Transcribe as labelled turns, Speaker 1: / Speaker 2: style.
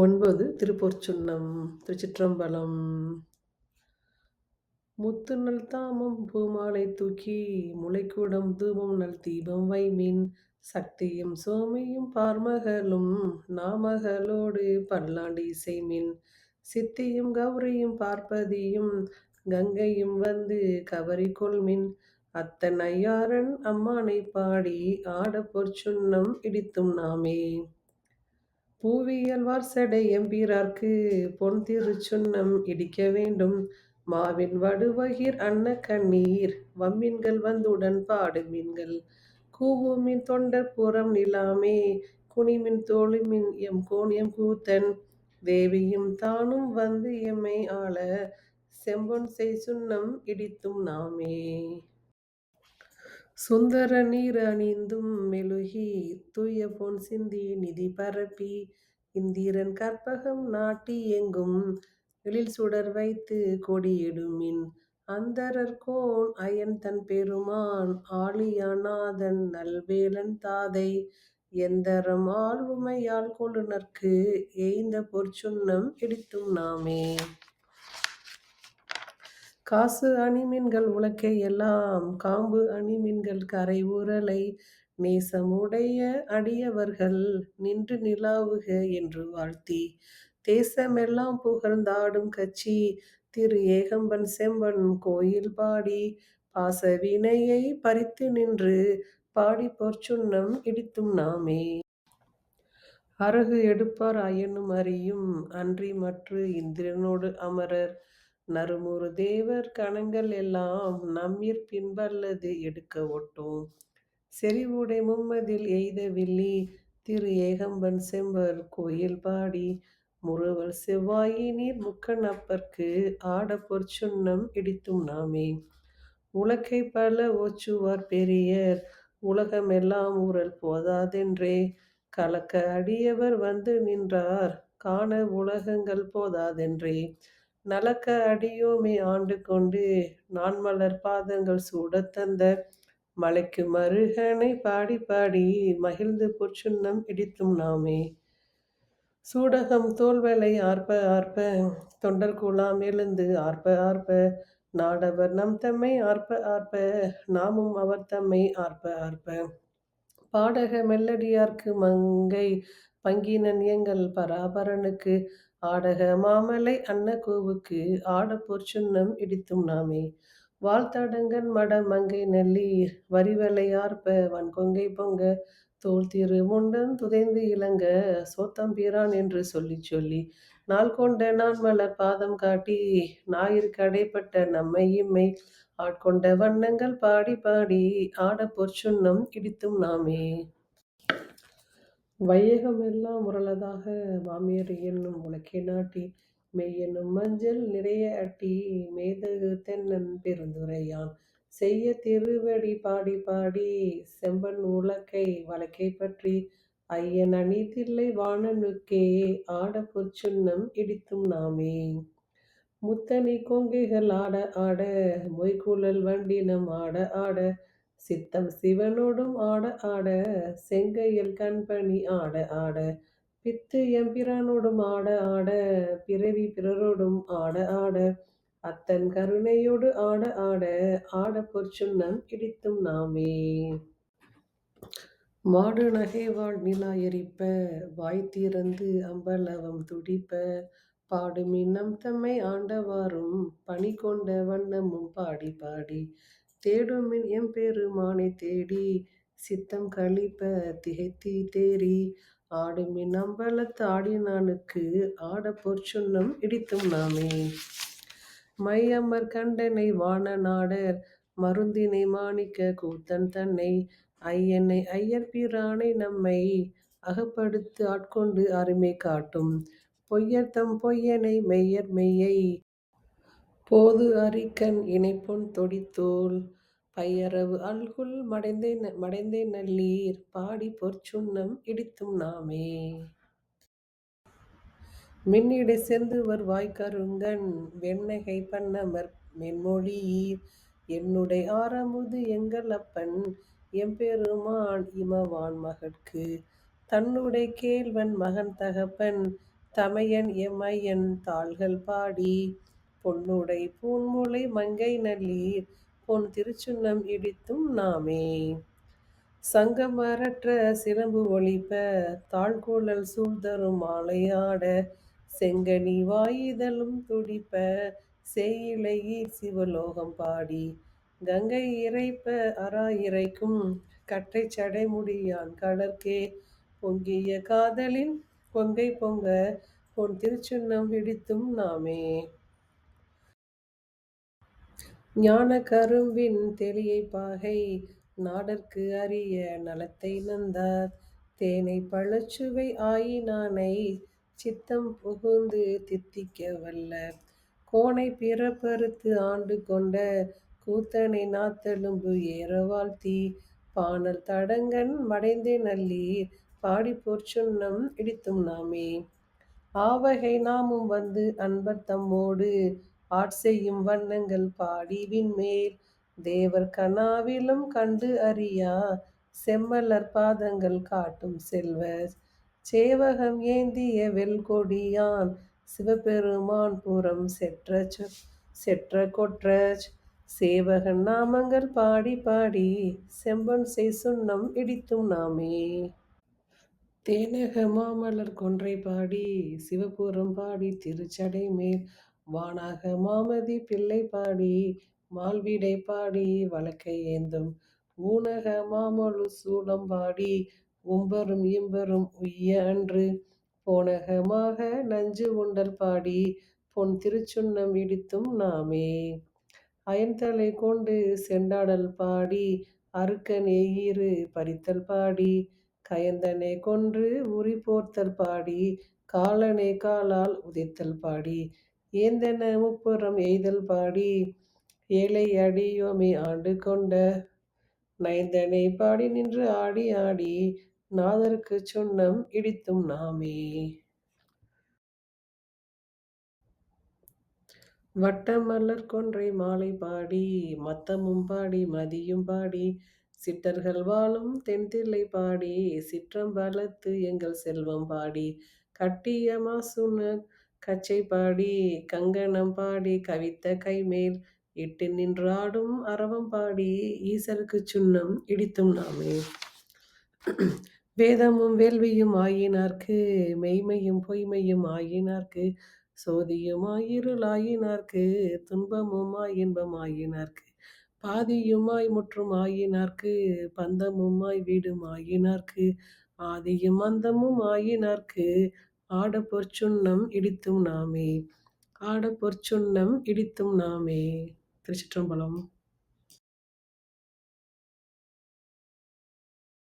Speaker 1: ஒன்பது திருப்பொற்சுன்னம் திருச்சிற்றம்பலம். முத்து நல் தாமம் பூமாலை தூக்கி முளைக்கூடம் தூபம் நல் தீபம் வைமின் சக்தியும் சோமியும் பார்மகளும் நாமகளோடு பல்லாண்டு இசைமின் சித்தியும் கௌரியும் பார்ப்பதியும் கங்கையும் வந்து கவரி கொள்மின் அத்தன் ஐயாரன் அம்மானை பாடி ஆட பொற்சுன்னம் இடித்தும் நாமே. பூவியல்வார் வார்சடை எம்பீரார்க்கு பொன் திருச்சுன்னம் இடிக்க வேண்டும். மாவின் வடுவகிர் அன்ன கண்ணீர் வம்மின்கள் வந்துடன் பாடுமின்கள் கூவுமின் தொண்டர் புறம் நிலாமே குனிமின் தோளுமின் எம் கோன் எம் கூத்தன். தேவியும் தானும் வந்து எம்மை ஆள செம்பொன் செய் சுண்ணம் இடித்தும் நாமே. சுந்தர நீர் அணிந்தும் மெழுகி தூய பொன் சிந்தி நிதி பரப்பி இந்திரன் கற்பகம் நாட்டி எங்கும் எழில் சுடர் வைத்து கொடியிடுமின் அந்தரர் கோன் அயன் தன் பெருமான் ஆழியானாதன் நல்வேலன் தாதை எந்தரம் ஆழ்வுமையால் கொழுநர்க்கு ஏய்ந்த பொற்சுண்ணம் இடித்தும் நாமே. காசு அணிமின்கள் உலக்கை எல்லாம் காம்பு அணிமின்கள் கரை உரலை நேசமுடைய அடியவர்கள் நின்று நிலாவுக என்று வாழ்த்தி. தேசமெல்லாம் புகழ்ந்தாடும் கட்சி திரு ஏகம்பன் செம்பன் கோயில் பாடி. பாசவினையை பறித்து நின்று பாடி பொற்சுண்ணம் இடித்தும் நாமே. அரகு எடுப்பார் அயனும் அறியும் அன்றி மற்று இந்திரனோடு அமரர். நறுமுறு தேவர் கணங்கள் எல்லாம் நம்மிற் பின்பல்லது எடுக்க ஒட்டும். செறிவுடை மும்மதில் எய்த வில்லி திரு ஏகம்பன் செம்பர் கோயில் பாடி முறுவல் செவ்வாயினீர் முக்கணப்பர்க்கு ஆட பொற்சுண்ணம் இடித்தும் நாமே. உலக்கை பல ஓச்சுவார் பெரியர் உலகமெல்லாம் ஊரல் போதாதென்றே. கலக்க அடியவர் வந்து நின்றார் காண உலகங்கள் போதாதென்றே. நலக்க அடியோமே ஆண்டு கொண்டு நான் மலர் பாதங்கள் சூட தந்த மலைக்கு மருகனை பாடி பாடி மகிழ்ந்து பொற்சுண்ணம் இடித்தும் நாமே. சூடகம் தோல்வலை ஆர்ப்ப ஆர்ப்ப தொண்டர் கூலாம் எழுந்து ஆர்ப்ப ஆர்ப்ப நாடவர் நம் தம்மை ஆர்ப்ப ஆர்ப்ப நாமும் அவர் தம்மை ஆர்ப்ப ஆர்ப்ப. பாடக மெல்லடியார்க்கு மங்கை பங்கினன் எங்கள் பராபரனுக்கு ஆடக மாமலை அன்னகோவுக்கு ஆட பொற்சுன்னம் இடித்தும் நாமே. வாழ்த்தடங்கன் மட மங்கை நல்லீர் வரிவலையார்ப்ப வன்கொங்கை பொங்க தோல் திரு முண்டன் துதைந்து இளங்க சோத்தம்பிரான் என்று சொல்லி சொல்லி நாள் கொண்ட நான் மலர் பாதம் காட்டி ஞாயிறு கடைப்பட்ட நம்மை இம்மை ஆட்கொண்ட வண்ணங்கள் பாடி பாடி ஆட பொற்சுன்னம் இடித்தும் நாமே. வையகம் எல்லாம் உரலதாக மாமியர் என்னும் உலக்கை நாட்டி மெய்யெனும் மஞ்சள் நிறைய அட்டி மேதகு தென்னன் பெருந்துரையான். செய்ய திருவடி பாடி பாடி செம்பன் உலக்கை வழக்கை பற்றி ஐயன் அணிதில்லை வாணனுக்கே ஆட பொற்சுன்னம் இடித்தும் நாமே. முத்தனி கொங்கைகள் ஆட ஆட மொய்குழல் வண்டினம் ஆட ஆட சித்தம் சிவனோடும் ஆட ஆட செங்கையில் கண்பணி ஆட ஆட பித்து எம்பிரானோடும் ஆட ஆட பிறவி பிறரோடும் ஆட ஆட அத்தன் கருணையோடு ஆட ஆட ஆட பொற்சுன்னம் இடித்தும் நாமே. மாடு நகை வாழ் நிலா எரிப்ப வாய் திறந்து அம்பலவம் துடிப்ப பாடுமின் நம் தம்மை ஆண்டவாறும் பணி கொண்ட வண்ணமும் பாடி பாடி தேடுமின் எம்பெருமானை தேடி சித்தம் கழிப்ப திகைத்தி தேறி ஆடுமின் அம்பலத்து ஆடினானுக்கு ஆட பொற்சுண்ணம் இடித்தும் நாமே. மையமர் கண்டனை வான நாடர் மருந்தினை மாணிக்க கூத்தன் தன்னை ஐயனை ஐயர் பிரானை நம்மை அகப்படுத்து ஆட்கொண்டு அருமை காட்டும். பொய்யர் தம் பொய்யனை மெய்யர் மெய்யை போது அரிக்கன் இணைப்பொன் தொடித்தோல் பையரவு அல்குல் மடைந்தே மடைந்தே நல்லீர். பாடி பொற்சுண்ணம் இடித்தும் நாமே. மின்னிடை செந்துவர் வாய்க்கருங்கண் வெண்ணகை பண்ணமர் மென்மொழியீர். என்னுடை ஆரமுது எங்கள் அப்பன் எம்பெருமான் இமவான் மகட்கு தன்னுடை கேள்வன் மகன் தகப்பன் தமையன் எமையன் தாள்கள் பாடி. பொன்னுடை பூன்முளை மங்கை நல்லீர். பொன் திருச்சுன்னம் இடித்தும் நாமே. சங்கமரற்ற சிலம்பு ஒழிப்ப தாழ்குழல் சூழ்தரும் மாலையாட செங்கனி வாயிதழும் துடிப்ப சேயிழையீர் சிவலோகம் பாடி கங்கை இறைப்ப அரா இறைக்கும் கட்டை சடைமுடியான் கடற்கே பொங்கிய காதலின் கொங்கை பொங்க பொன் திருச்சுன்னம் இடித்தும் நாமே. ஞான கரும்பின் தெளியைப் பாகை நாடற்கு அரிய நலத்தை நந்தார். தேனை பழச்சுவை ஆயினானை சித்தம் புகுந்து தித்திக்க வல்ல. கோனை பிறப்பறுத்து ஆண்டு கொண்ட கூத்தனை நாத்தெலும்பு ஏற வாழ்த்தி பானல் தடங்கன் மடைந்தே நல்லி பாடிப் பொற்சுண்ணம் இடித்தும் நாமே. ஆவகை நாமும் வந்து அன்பர் தம்மோடு ஆட்செய்யும் வண்ணங்கள் பாடி விண்மேல் தேவர் கனாவிலும் கண்டு அறியா செம்மலர் பாதங்கள் காட்டும் செல்வச் சேவகம் ஏந்திய வெல்கொடியான் சிவபெருமான் புறம் செற்ற கொற்றச் சேவகன் நாமங்கள் பாடி பாடி செம்பன் செய் சுண்ணம் இடித்தும் நாமே. தேனக மாமலர் கொன்றை பாடி சிவபுரம் பாடி திருச்சடை மேல். வானக மாமதி பிள்ளை பாடி மால்விடை பாடி வழக்கை ஏந்தும். ஊனக மாமலு சூளம் பாடி உம்பரும் இம்பரும் உய்ய அன்று. போனகமாக நஞ்சு உண்டல் பாடி பொன் திருச்சுண்ணம் இடித்தும் நாமே. அயன்தலை கொண்டு செண்டாடல் பாடி அருக்கன் எயிறு பறித்தல் பாடி கயந்தனை கொன்று உரி போர்த்தல் பாடி காலனை காலால் உதைத்தல் பாடி. ஏந்தென முப்புறம் எய்தல் பாடி ஏழை அடியோமே ஆண்டு கொண்ட நயந்தனை பாடி நின்று ஆடி ஆடி நாதருக்கு சுண்ணம் இடித்தும் நாமே. வட்டமலர் கொன்றை மாலை பாடி மத்தமும் பாடி மதியும் பாடி சிட்டர்கள் வாழும் தென்தில்லை பாடி சிற்றம் வளர்த்து எங்கள் செல்வம் பாடி கட்டிய மாசுணக் கச்சை பாடி கங்கணம் பாடி கவித்த கைமேல் இட்டு நின்றாடும் அரவம் பாடி ஈசருக்கு சுண்ணம் இடித்தும் நாமே. வேதமும் வேள்வியும் ஆயினார்க்கு மெய்மையும் பொய்மையும் ஆயினார்க்கு சோதியுமாய் இருளாயினார்க்கு துன்பமுமாய் இன்பம் ஆயினார்க்கு பாதியுமாய் முற்றும் ஆயினார்க்கு பந்தமுமாய் வீடும் ஆயினார்க்கு ஆதியும் அந்தமும் ஆயினார்க்கு ஆடப் பொற்சுண்ணம் இடித்தும் நாமே. ஆடப் பொற்சுண்ணம் இடித்தும் நாமே. திருச்சிற்றம்பலம்.